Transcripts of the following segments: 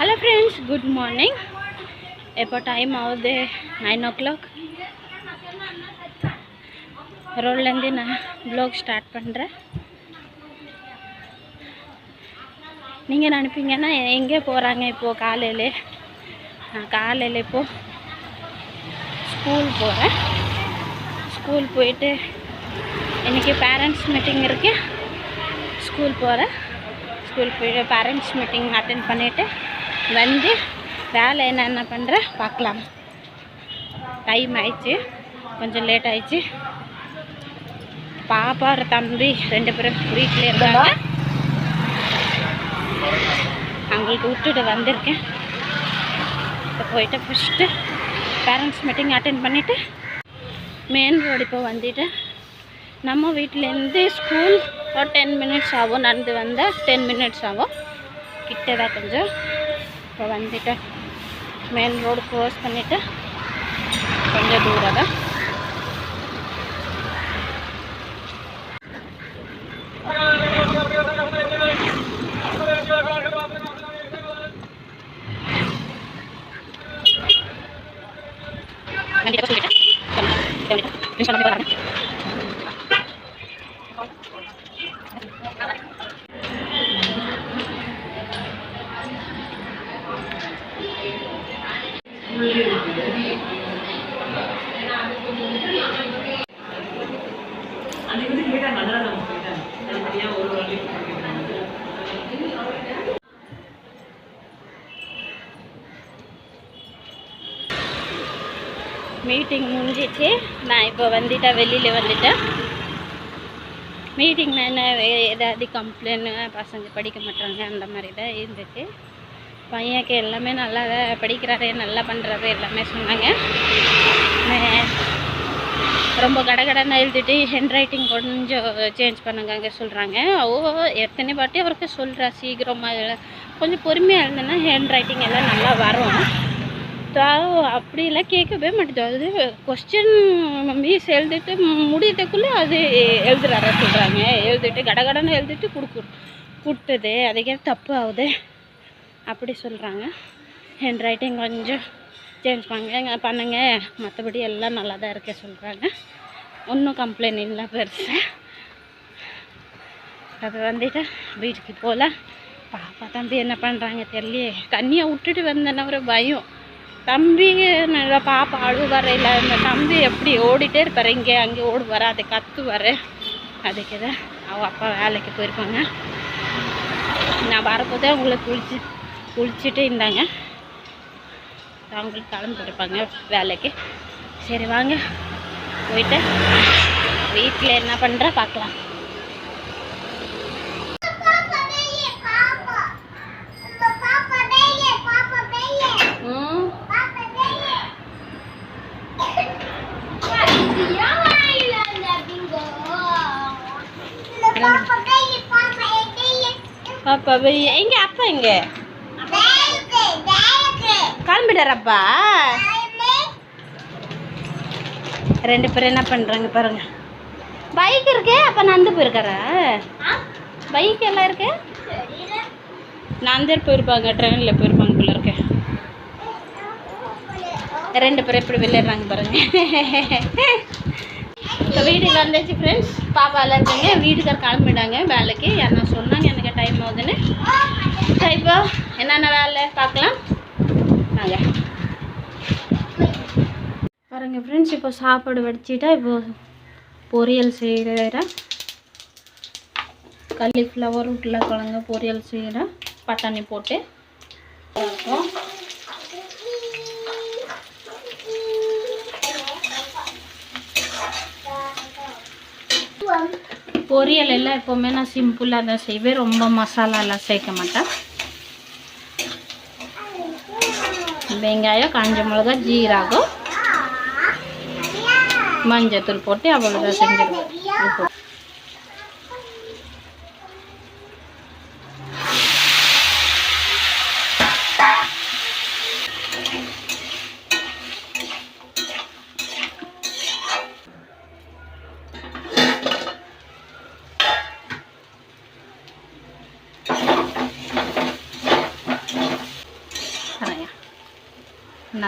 Hello friends good morning एप time आउ दे नाइन ओ क्लॉक रोड ना ब्लॉग स्टार्ट पड़े नहीं पीना काले ले ना काले स्कूल पड़े स्कूल पे इनके पेरेंट्स मीटिंग स्कूल पकूल स्कूल पेरेंट्स मीटिंग अटेंड पड़े வந்து வேலை என்னென்ன பண்ணுற பார்க்கலாம். டைம் ஆயிடுச்சு. கொஞ்சம் லேட் ஆயிடுச்சு. பாப்பா ஒரு தம்பி ரெண்டு பேரும் வீட்டில் இருக்காங்க. அவங்களுக்கு விட்டுட்டு வந்திருக்கேன். இப்போ போயிட்டு ஃபஸ்ட்டு பேரண்ட்ஸ் மீட்டிங் அட்டன் பண்ணிவிட்டு மெயின் ரோடு இப்போ வந்துட்டு நம்ம வீட்டிலேருந்து ஸ்கூல் ஒரு டென் மினிட்ஸ் ஆகும் நடந்து வந்தால் டென் மினிட்ஸ் ஆகும். கிட்ட தான் கொஞ்சம் இப்போ வந்துட்டு மெயின் ரோடு க்ளோஸ் பண்ணிவிட்டு கொஞ்சம் தூரம் தான். கண்டிப்பாக மீட்டிங் முடிஞ்சிச்சு. நான் இப்போ வந்துட்டேன் வெளியில் வந்துட்டேன். மீட்டிங் என்ன ஏதாவது கம்ப்ளைண்ட் பசங்க படிக்க மாட்டாங்க அந்த மாதிரி தான் இருந்துச்சு பையனுக்கு எல்லாமே நல்லா தான் படிக்கிறாரு நல்லா பண்ணுறாரு எல்லாமே சொன்னாங்க. ரொம்ப கடகடன்னு எழுதிட்டு ஹேண்ட் ரைட்டிங் கொஞ்சம் சேஞ்ச் பண்ணுங்க சொல்கிறாங்க ஓ எத்தனை பாட்டி அவருக்கு சொல்கிறா சீக்கிரமாக கொஞ்சம் பொறுமையாக எழுதுனா ஹேண்ட் ரைட்டிங் எல்லாம் நல்லா வரும். அப்படிலாம் கேட்கவே மாட்டேது. அது கொஸ்டின் மீஸ் எழுதிட்டு முடியறதுக்குள்ளே அது எழுதுறார சொல்கிறாங்க எழுதிட்டு கடகடன்னு எழுதிட்டு கொடுக்கு கொடுத்தது. அதுக்கே தப்பு ஆகுது. அப்படி சொல்கிறாங்க ஹேண்ட் ரைட்டிங் கொஞ்சம் சேஞ்ச் பண்ணுங்க பண்ணுங்க. மற்றபடி எல்லாம் நல்லா தான் இருக்க சொல்கிறாங்க ஒன்றும் கம்ப்ளைண்ட் இல்லை பெருசு. அது வந்துட்டு வீட்டுக்கு போகல பாப்பா தம்பி என்ன பண்ணுறாங்க தெரியலையே. தண்ணியை விட்டுட்டு வந்தேன்னா ஒரு பயம். தம்பி நல்லா பாப்பா அழுவார் இல்லை. இந்த தம்பி எப்படி ஓடிட்டே இருப்பார்? இங்கே அங்கே ஓடுவார். அதை கத்துவார். அதுக்கு தான் அவள் அப்பா வேலைக்கு போயிருப்பாங்க நான் வரப்போதே அவங்கள குளிச்சு குளிச்சுட்டு இருந்தாங்க. அவங்களுக்கு கிளம்பி போயிருப்பாங்க வேலைக்கு. சரி வாங்க. போயிட்டு வீட்டில் என்ன பண்ணுற பார்க்கலாம் பாப்பா வெய்- எங்க அப்பா எங்க? கிளம்பிடுறப்பா ரெண்டு பேரும் என்ன பண்ணுறாங்க பாருங்க. பைக் இருக்கு அப்போ நந்து போயிருக்காரா? பைக் எல்லாம் இருக்கு? நந்தர் போயிருப்பாங்க ட்ரெயினில் போயிருப்பாங்க போல இருக்கு. ரெண்டு பேரும் எப்படி விளையாடுறாங்க பாருங்க. இப்போ வீட்டுக்கு வந்தாச்சு ஃப்ரெண்ட்ஸ் பாப்பாலாம் இருக்காங்க வீட்டுக்கார் கிளம்பிட்டாங்க. வேலைக்கு. யாருன்னா சொன்னாங்க எனக்கு டைம் ஆகுதுன்னு. இப்போ என்னென்ன வேலை பார்க்கலாம். நாங்கள் பாருங்க ஃப்ரெண்ட்ஸ் இப்போ சாப்பாடு வடிச்சிட்டா இப்போ பொரியல் செய்கிறேன் காலிஃப்ளவர் உருளைக்கிழங்கு பொரியல் செய்கிறேன் பட்டாணி போட்டு. இருக்கும் பொரியல் எல்லாம் எப்போவுமே நான் சிம்பிளாக தான் செய்வேன். ரொம்ப மசாலாலாம் சேர்க்க மாட்டேன். வெங்காயம் காஞ்ச மிளகா ஜீராகம் மஞ்சத்தூள் போட்டு அவ்வளோதான் செஞ்சிருவேன்.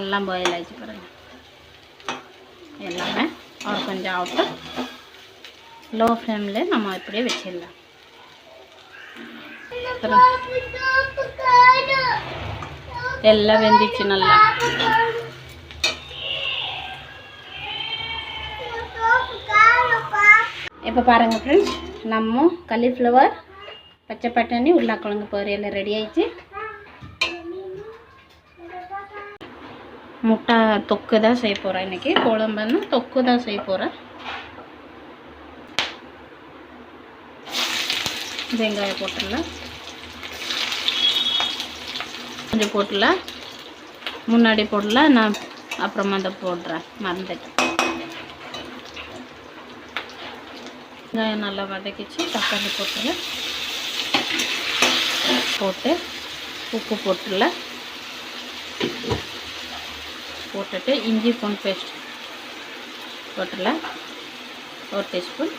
நல்லா பாயில் ஆயிடுச்சு பாருங்க. எல்லாமே ஒரு கொஞ்சம் ஆகிட்டு லோ ஃப்ளேமில் நம்ம இப்படியே வச்சிடலாம். அப்புறம் எல்லாம் வெந்துச்சு நல்லா. இப்போ பாருங்கள் ஃப்ரெண்ட்ஸ் நம்ம காலிஃப்ளவர் பச்சை பட்டாணி உருளைக்கிழங்கு பொரியல் ரெடி ஆயிடுச்சு. முட்டை தொக்கு தான் செய்ய போகிறேன் இன்றைக்கி குழம்புன்னு தொக்கு தான் செய்ய போகிறேன் வெங்காயம் போட்டுடலாம். கொஞ்சம் போட்டுடலாம். முன்னாடி போடலாம். நான் அப்புறமா அதை போடுறேன். மறந்துட்டேன். வெங்காயம் நல்லா வதக்கிச்சு. தக்காளி போட்டுடலாம். போட்டு உப்பு போட்டுடலாம். போட்டுட்டு இஞ்சி பூண்டு பேஸ்ட் போட்டுடலாம் ஒரு டீஸ்பூன்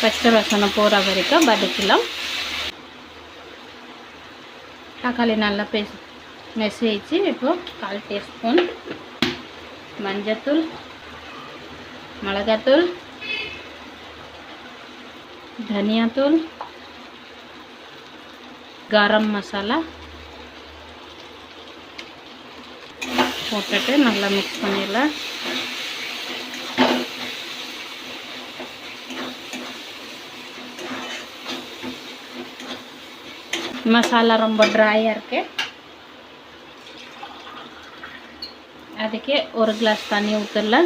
பச்சை வாசனை போகிற வரைக்கும் வதக்கலாம் தக்காளி நல்லா பேசி மெசேஜ் இப்போ கால் டீஸ்பூன் மஞ்சத்தூள் மிளகாத்தூள் தனியாத்தூள் garam masala. Potete nalla mix panila masala romba dry irke adike 1 glass thani uttala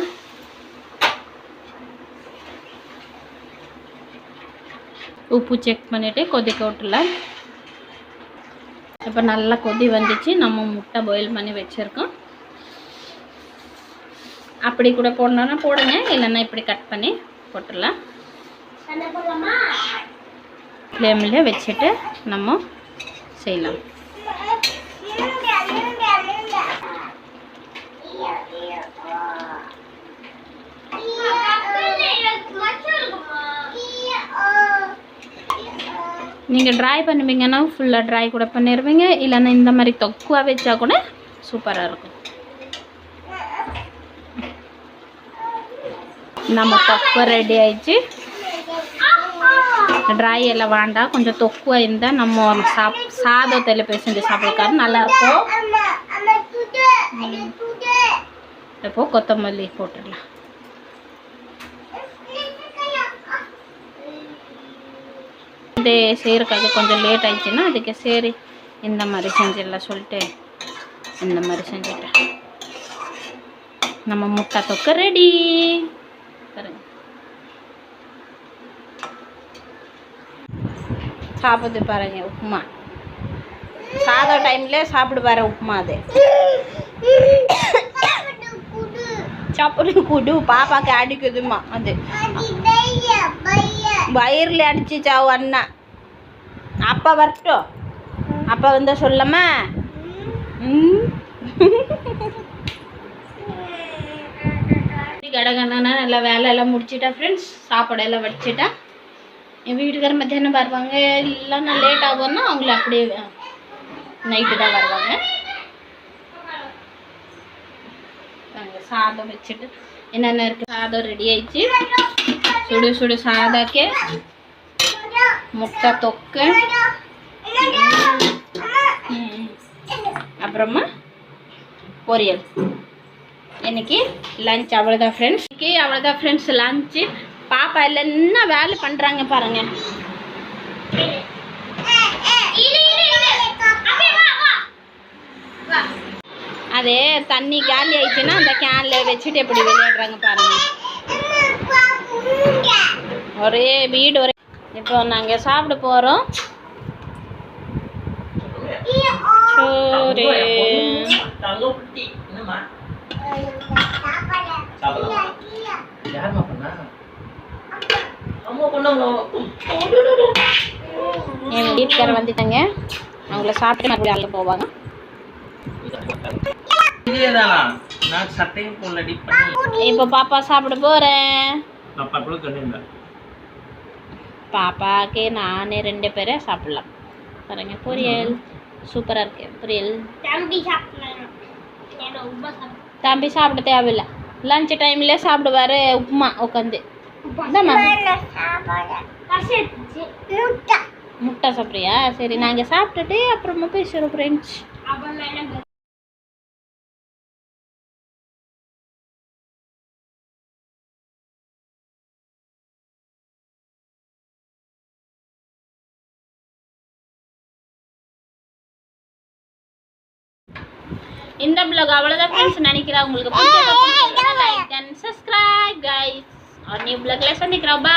upu check panite kodike uttala இப்போ நல்லா கொதி வந்துச்சு. நம்ம முட்டை பாயில் பண்ணி வச்சுருக்கோம். அப்படி கூட போடணுன்னா போடுங்க. இல்லைன்னா இப்படி கட் பண்ணி போட்டுடலாம். ஃப்ளேமில் வச்சுட்டு நம்ம செய்யலாம். நீங்கள் ட்ரை பண்ணுவீங்கன்னா ஃபுல்லாக ட்ரை கூட பண்ணிடுவீங்க இல்லைன்னா இந்த மாதிரி தொக்குவாக வச்சா கூட சூப்பராக இருக்கும். நம்ம தொக்கு ரெடி ஆயிடுச்சு. ட்ரை எல்லாம் வேண்டாம். கொஞ்சம் தொக்குவாக இருந்தால் நம்ம சாப் சாதத்தில் பேசிட்டு சாப்பிட்றதுக்காரு நல்லாயிருக்கும் இப்போ கொத்தமல்லி போட்டுடலாம். இது செய்கிறக்காக கொஞ்சம் லேட் ஆகிடுச்சுன்னா அதுக்கு சரி இந்த மாதிரி செஞ்சிடலாம் சொல்லிட்டு இந்த மாதிரி செஞ்சுட்டேன். நம்ம முட்டை தொக்க ரெடி பாருங்க. சாப்பிடுது பாருங்க உப்புமா. சாதம் டைம்ல சாப்பிடு பாரு உப்புமா அது. சாப்பிடு குடு. பாப்பாக்கு அடிக்குதுமா அது. வயிறில் அடிச்சு சாவு அண்ணா? அப்பா வரட்டும். அப்பா வந்தா சொல்லமா கடகண்ணா நல்லா வேலை எல்லாம் முடிச்சிட்டா ஃப்ரெண்ட்ஸ் சாப்பாடெல்லாம் வடிச்சிட்டா. என் வீட்டுக்கார மத்தியானம் வருவாங்க. இல்லைன்னா லேட் ஆகும்னா அவங்கள அப்படியே நைட்டு தான் வருவாங்க. சாதம் வச்சுட்டு என்னென்ன இருக்குது சாதம் ரெடி ஆயிடுச்சு. சுடு சுடு சாதாக்கு முட்டை தொக்கு அப்புறமா பொரியல் இன்னைக்கு லஞ்ச் அவ்வளோதான் ஃப்ரெண்ட்ஸ் இன்னைக்கு அவ்வளோதான் ஃப்ரெண்ட்ஸ் லஞ்சு பாப்பா இல்லை என்ன வேலை பண்ணுறாங்க பாருங்க அது தண்ணி காலி ஆயிடுச்சுன்னா அந்த கேனில் வச்சுட்டு எப்படி விளையாடுறாங்க பாருங்கள் ஒரே வீடு ஒரே இப்போ நாங்கள் சாப்பிட போகிறோம் சோறு என் வீட்டுக்காரர் வந்துட்டாங்க. அவங்கள சாப்பிட்டு மறுபடியும் அங்கே போவாங்க. இப்போ பாப்பா சாப்பிட போகிறேன் அப்பா கூட பாப்பாக்கு நானே ரெண்டு பேரே சாப்பிடலாம். பாருங்க பொரியல். சூப்பராக இருக்கு பொரியல். தம்பி சாப்பிடும் தம்பி சாப்பிட தேவையில்லை. லஞ்ச் டைம்ல சாப்பிடுவாரு உப்புமா உட்காந்து முட்டை. சாப்பிட்றியா? சரி நாங்கள் சாப்பிட்டுட்டு அப்புறமா பேசுகிறோம் ஃப்ரெண்ட்ஸ் இந்த பிளாக் அவ்வளோதான் ஃப்ரெண்ட்ஸ் நினைக்கிறேன் உங்களுக்கு like and subscribe guys new பிளாக்ல சந்திக்கிறோம் பா